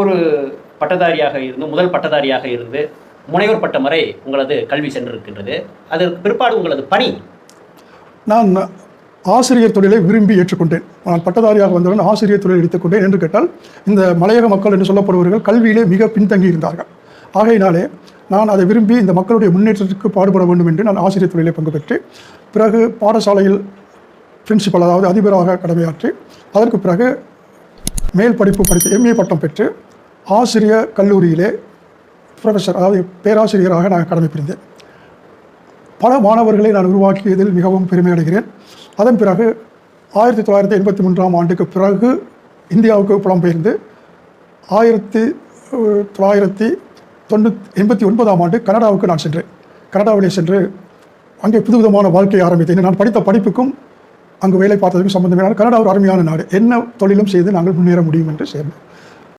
ஒரு பட்டதாரியாக இருந்து முதல் பட்டதாரியாக இருந்து முனைவர் பட்டம் வரை உங்களது கல்வி சென்றிருக்கின்றது. அதற்கு பிற்பாடு உங்களது பணி? நான் ஆசிரியர் தொழிலை விரும்பி ஏற்றுக்கொண்டேன். நான் பட்டதாரியாக வந்தவுடன் ஆசிரியர் தொழிலை எடுத்துக்கொண்டேன் என்று கேட்டால் இந்த மலையக மக்கள் என்று சொல்லப்படுபவர்கள் கல்வியிலே மிக பின்தங்கி இருந்தார்கள். ஆகையினாலே நான் அதை விரும்பி இந்த மக்களுடைய முன்னேற்றத்திற்கு பாடுபட வேண்டும் என்று நான் ஆசிரியர் தொழிலை பங்கு பெற்று பிறகு பாடசாலையில் பிரின்சிபல் அதாவது அதிபராக கடமையாற்றி அதற்கு பிறகு மேல் படிப்பு படித்து எம்ஏ பட்டம் பெற்று ஆசிரியர் கல்லூரியிலே ப்ரொஃபஸர் அதாவது பேராசிரியராக நான் கடமை புரிந்தேன். பல மாணவர்களை நான் உருவாக்கியதில் மிகவும் பெருமை அடைகிறேன். அதன் பிறகு ஆயிரத்தி தொள்ளாயிரத்தி எண்பத்தி மூன்றாம் ஆண்டுக்கு பிறகு இந்தியாவுக்கு புலம்பெயர்ந்து ஆயிரத்தி தொள்ளாயிரத்தி தொண்ணூத் எண்பத்தி ஒன்பதாம் ஆண்டு கனடாவுக்கு நான் சென்றேன். கனடாவிலே சென்று அங்கே புதுவிதமான வாழ்க்கையை ஆரம்பித்தேன். நான் படித்த படிப்புக்கும் அங்கு வேலை பார்த்ததுக்கும் சம்பந்தமே கனடா ஒரு அருமையான நாடு. என்ன தொழிலும் செய்து நாங்கள் முன்னேற முடியும் என்று சேர்ந்தேன்.